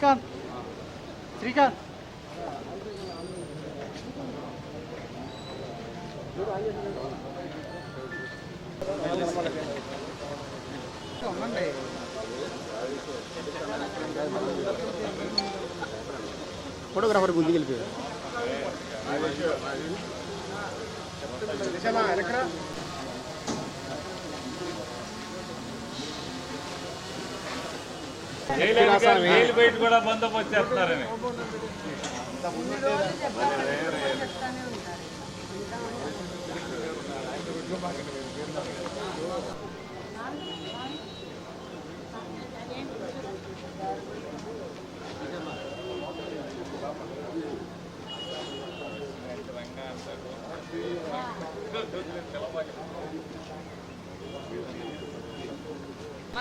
Srikanth. Srikanth. Photographer കുഞ്ഞു കേൾക്കുക ശമാ എനക്കടാ బయట కూడా బందోబస్తు చేస్తున్నారని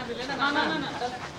Jai Vamshi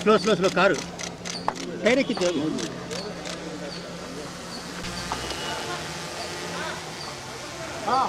slow slow slow car tyre Ah!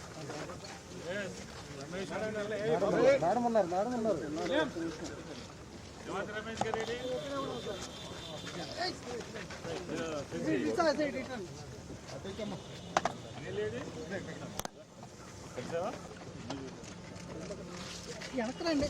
Madam ఉన్నారు మేడం ఉన్నారు యువత మేడం.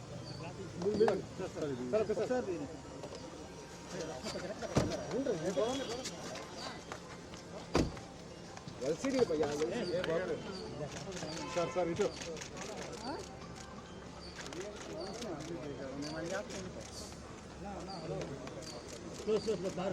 వెనకరండి సాయంత్రం ఇంటికి వస్తా సార్ సార్ ఇటు స్లో స్లో స్లో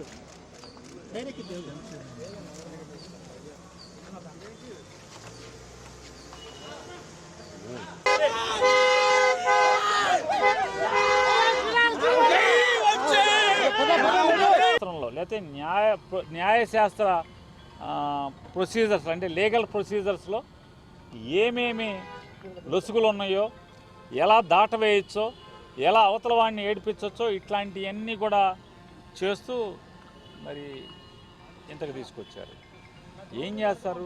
లేకపోతే న్యాయ న్యాయశాస్త్ర ప్రొసీజర్స్ అంటే లీగల్ ప్రొసీజర్స్లో ఏమేమి లొసుగులు ఉన్నాయో ఎలా దాటవేయచ్చో ఎలా అవతల వాడిని ఏడిపించవచ్చో ఇట్లాంటివన్నీ కూడా చేస్తూ మరి ఇంతకు తీసుకొచ్చారు. ఏం చేస్తారు?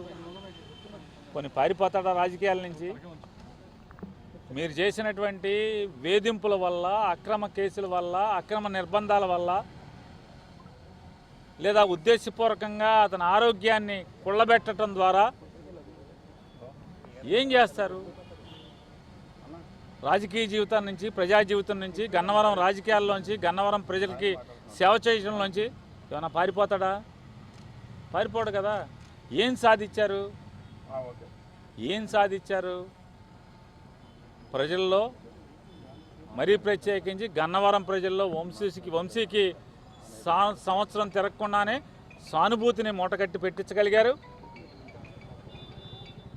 కొన్ని పారిపోతాడా రాజకీయాల నుంచి? మీరు చేసినటువంటి వేధింపుల వల్ల అక్రమ కేసుల వల్ల అక్రమ నిర్బంధాల వల్ల లేదా ఉద్దేశపూర్వకంగా అతని ఆరోగ్యాన్ని కుళ్ళబెట్టడం ద్వారా ఏం చేస్తారు? రాజకీయ జీవితం నుంచి ప్రజా జీవితం నుంచి గన్నవరం రాజకీయాల్లోంచి గన్నవరం ప్రజలకి సేవ చేయడంలోంచి ఏమైనా పారిపోతాడా? పారిపోడు కదా. ఏం సాధించారు? ఏం సాధించారు? ప్రజల్లో మరీ ప్రత్యేకించి గన్నవరం ప్రజల్లో వంశీకి వంశీకి సంవత్సరం తిరగకుండానే సానుభూతిని మూటగట్టి పెట్టించగలిగారు.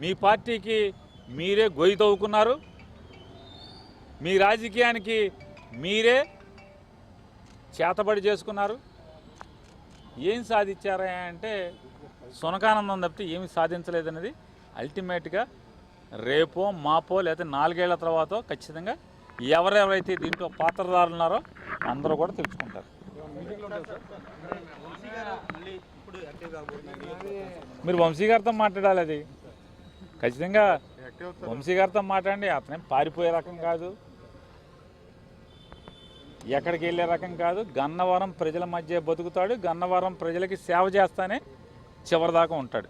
మీ పార్టీకి మీరే గొయ్యి తవ్వుకున్నారు. మీ రాజకీయానికి మీరే చేతబడి చేసుకున్నారు. ఏం సాధించారా అంటే సునకానందం తప్పితే ఏమి సాధించలేదనేది అల్టిమేట్గా రేపో మాపో లేదా నాలుగేళ్ళ తర్వాత ఖచ్చితంగా ఎవరెవరైతే దీంట్లో పాత్రదారులు ఉన్నారో అందరూ కూడా తెలుసుకుంటారు. మీరు వంశీ గారితో మాట్లాడాలి అది. ఖచ్చితంగా వంశీ గారితో మాట్లాడండి అతనేం పారిపోయే రకం కాదు. ఎక్కడికి వెళ్ళే రకం కాదు. గన్నవరం ప్రజల మధ్య బతుకుతాడు. గన్నవరం ప్రజలకి సేవ చేస్తానే చివరిదాకా ఉంటాడు.